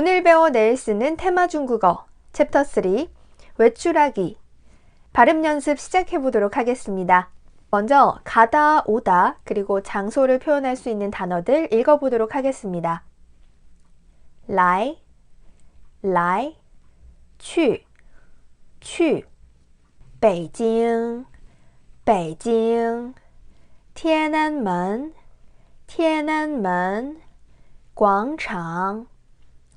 오늘 배워 내일 쓰는 테마 중국어 챕터 3 외출하기 발음 연습 시작해 보도록 하겠습니다. 먼저 가다, 오다, 그리고 장소를 표현할 수 있는 단어들 읽어 보도록 하겠습니다. 来,来,去,去,北京,北京,天安门,天安门,广场,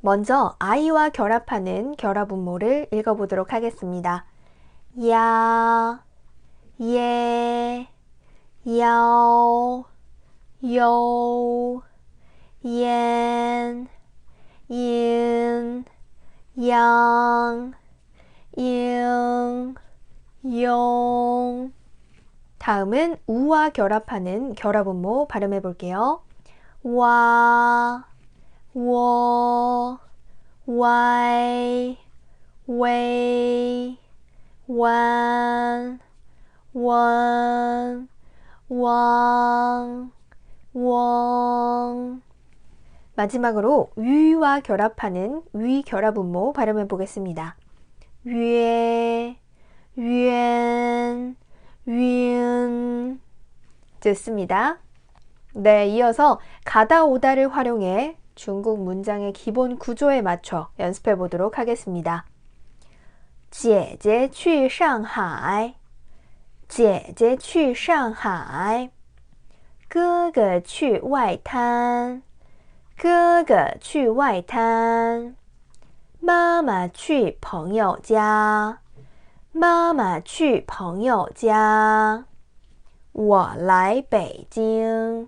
먼저 아이와 결합하는 결합 음모를 읽어보도록 하겠습니다. 야, 예, 야오, 요, 옌, 인, 양, 잉, 용. 다음은 우와 결합하는 결합 음모 발음해 볼게요. 와, 워, 와이, 웨이, 완, 원, 왕, 웡. 마지막으로 위와 결합하는 위 결합 음모 발음해 보겠습니다. 위에, 위엔, 위은. 좋습니다. 네, 이어서 가다 오다를 활용해 중국 문장의 기본 구조에 맞춰 연습해 보도록 하겠습니다. 姐姐去上海姐姐去上海哥哥去外滩哥哥去外滩，妈妈去朋友家，妈妈去朋友家。我来北京，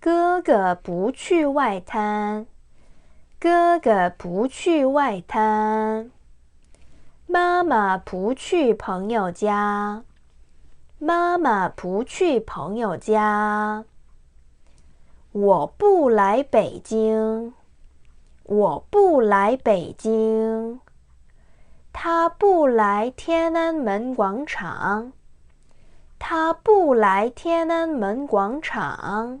哥哥不去外滩。哥哥不去外滩。妈妈不去朋友家，妈妈不去朋友家。我不来北京。我不来北京，他不来天安门广场，他不来天安门广场。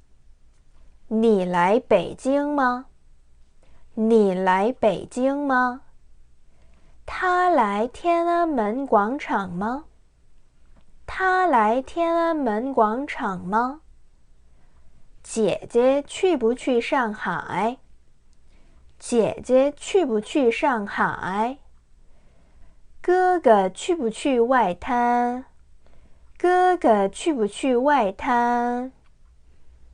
你来北京吗？你来北京吗？他来天安门广场吗？他来天安门广场吗？姐姐去不去上海？姐姐去不去上海？哥哥去不去外滩？哥哥去不去外滩？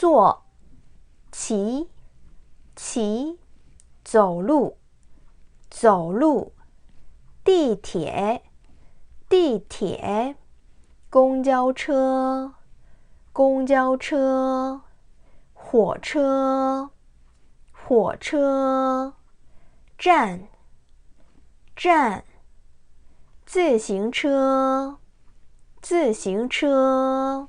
坐，骑，骑，走路，走路，地铁，地铁、公交车、公交车、火车、火车、站、站、自行车、自行车。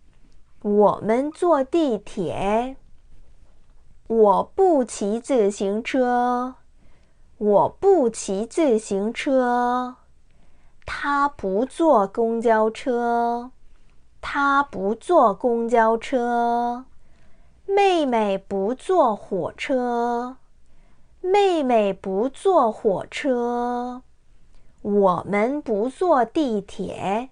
我们坐地铁。我不骑自行车。我不骑自行车。他不坐公交车。他不坐公交车。妹妹不坐火车。妹妹不坐火车。我们不坐地铁。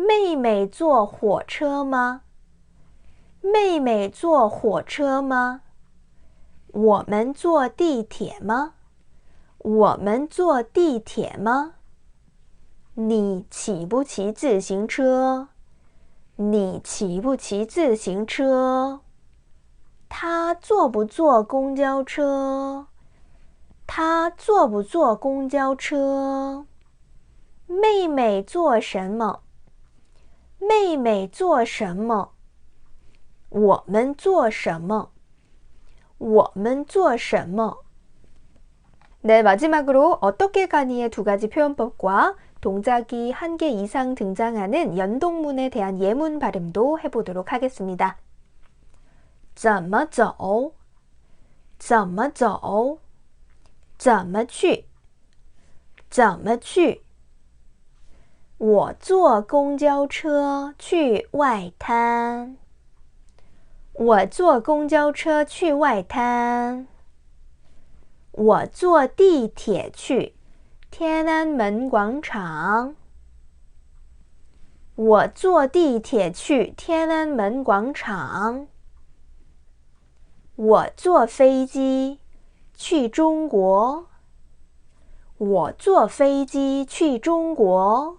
妹妹坐火车吗？妹妹坐火车吗？我们坐地铁吗？我们坐地铁吗？你骑不骑自行车？你骑不骑自行车？他坐不坐公交车？他坐不坐公交车？妹妹坐什么？ 妹妹做什么？我们做什么？我们做什么？네마지막으로어떻게가니의두가지표현법과동작이한개이상등장하는연동문에대한예문발음도해보도록하겠습니다怎么走？怎么走？怎么去？怎么去？ 我坐公交车去外滩。我坐公交车去外滩。我坐地铁去天安门广场。我坐地铁去天安门广场。我坐飞机去中国。我坐飞机去中国。